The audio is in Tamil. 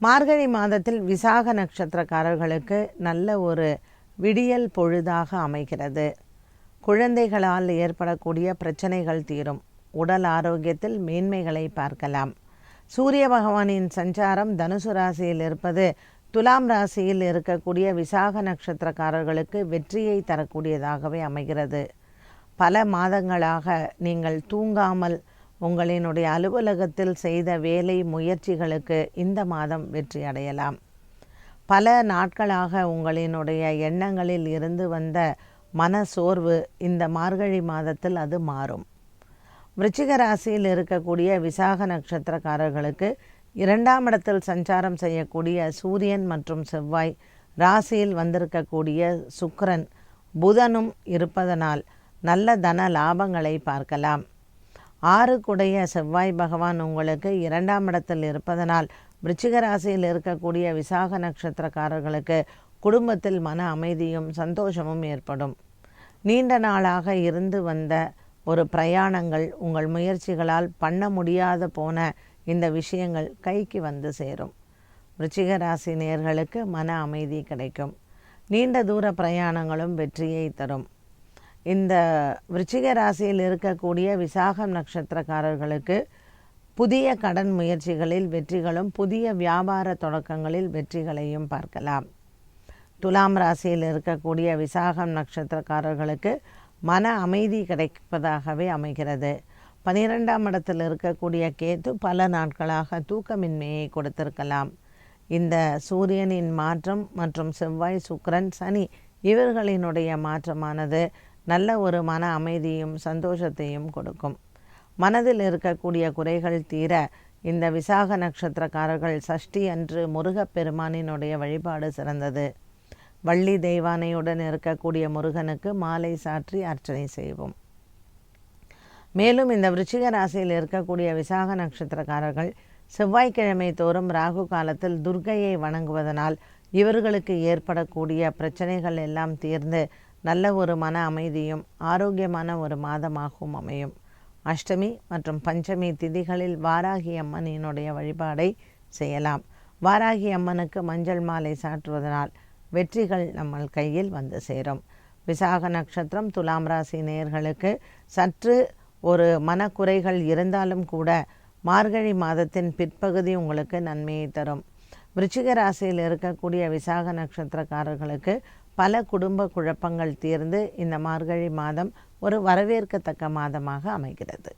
மார்கழி மாதத்தில் விசாக நட்சத்திரக்காரர்களுக்கு நல்ல ஒரு விடியல் பொழுதாக அமைகிறது. குழந்தைகளால் ஏற்படக்கூடிய பிரச்சனைகள் தீரும். உடல் ஆரோக்கியத்தில் மேன்மைகளை பார்க்கலாம். சூரிய பகவானின் சஞ்சாரம் தனுசு ராசியில் இருப்பது துலாம் ராசியில் இருக்கக்கூடிய விசாக நட்சத்திரக்காரர்களுக்கு வெற்றியை தரக்கூடியதாகவே அமைகிறது. பல மாதங்களாக நீங்கள் தூங்காமல் உங்களினுடைய அலுவலகத்தில் செய்த வேலை முயற்சிகளுக்கு இந்த மாதம் வெற்றி அடையலாம். பல நாட்களாக உங்களினுடைய எண்ணங்களில் இருந்து வந்த மன சோர்வு இந்த மார்கழி மாதத்தில் அது மாறும். விருச்சிக ராசியில் இருக்கக்கூடிய விசாக நட்சத்திரக்காரர்களுக்கு இரண்டாம் இடத்தில் சஞ்சாரம் செய்யக்கூடிய சூரியன் மற்றும் செவ்வாய் ராசியில் வந்திருக்கக்கூடிய சுக்கரன் புதனும் இருப்பதனால் நல்ல தன லாபங்களை பார்க்கலாம். ஆறுக்குடைய செவ்வாய் பகவான் உங்களுக்கு இரண்டாம் இடத்தில் இருப்பதனால் விருச்சிக ராசியில் இருக்கக்கூடிய விசாக நட்சத்திரக்காரர்களுக்கு குடும்பத்தில் மன அமைதியும் சந்தோஷமும் ஏற்படும். நீண்ட நாளாக இருந்து வந்த ஒரு பிரயாணங்கள் உங்கள் முயற்சிகளால் பண்ண முடியாத போன இந்த விஷயங்கள் கைக்கு வந்து சேரும். விருச்சிக ராசி நேர்களுக்கு மன அமைதி கிடைக்கும். நீண்ட தூர பிரயாணங்களும் வெற்றியை தரும். இந்த விருச்சிக ராசியில் இருக்கக்கூடிய விசாகம் நட்சத்திரக்காரர்களுக்கு புதிய கடன் முயற்சிகளில் வெற்றிகளும் புதிய வியாபார தொடக்கங்களில் வெற்றிகளையும் பார்க்கலாம். துலாம் ராசியில் இருக்கக்கூடிய விசாகம் நட்சத்திரக்காரர்களுக்கு மன அமைதி கிடைப்பதாகவே அமைகிறது. பனிரெண்டாம் இடத்தில் இருக்கக்கூடிய கேத்து பல நாட்களாக தூக்கமின்மையை கொடுத்திருக்கலாம். இந்த சூரியனின் மாற்றம் மற்றும் செவ்வாய் சுக்ரன் சனி இவர்களினுடைய மாற்றமானது நல்ல ஒரு மன அமைதியும் சந்தோஷத்தையும் கொடுக்கும். மனதில் இருக்கக்கூடிய குறைகள் தீர இந்த விசாக நட்சத்திரக்காரர்கள் சஷ்டி அன்று முருகப்பெருமானினுடைய வழிபாடு சிறந்தது. வள்ளி தெய்வானையுடன் இருக்கக்கூடிய முருகனுக்கு மாலை சாற்றி அர்ச்சனை செய்வோம். மேலும் இந்த விருச்சிக ராசியில் இருக்கக்கூடிய விசாக நட்சத்திரக்காரர்கள் செவ்வாய்க்கிழமை தோறும் ராகு காலத்தில் துர்கையை வணங்குவதனால் இவர்களுக்கு ஏற்படக்கூடிய பிரச்சனைகள் எல்லாம் தீர்ந்து நல்ல ஒரு மன அமைதியும் ஆரோக்கியமான ஒரு மாதமாகவும் அமையும். அஷ்டமி மற்றும் பஞ்சமி திதிகளில் வாராகி அம்மனினுடைய வழிபாடை செய்யலாம். வாராகி அம்மனுக்கு மஞ்சள் மாலை சாற்றுவதனால் வெற்றிகள் நம்ம கையில் வந்து சேரும். விசாக நட்சத்திரம் துலாம் ராசி நேயர்களுக்கு சற்று ஒரு மனக்குறைகள் இருந்தாலும் கூட மார்கழி மாதத்தின் பிற்பகுதி உங்களுக்கு நன்மையை தரும். விருச்சிக ராசியில் இருக்கக்கூடிய விசாக நட்சத்திரக்காரர்களுக்கு பல குடும்ப குழப்பங்கள் தீர்ந்து இந்த மார்கழி மாதம் ஒரு வரவேற்கத்தக்க மாதமாக அமைகிறது.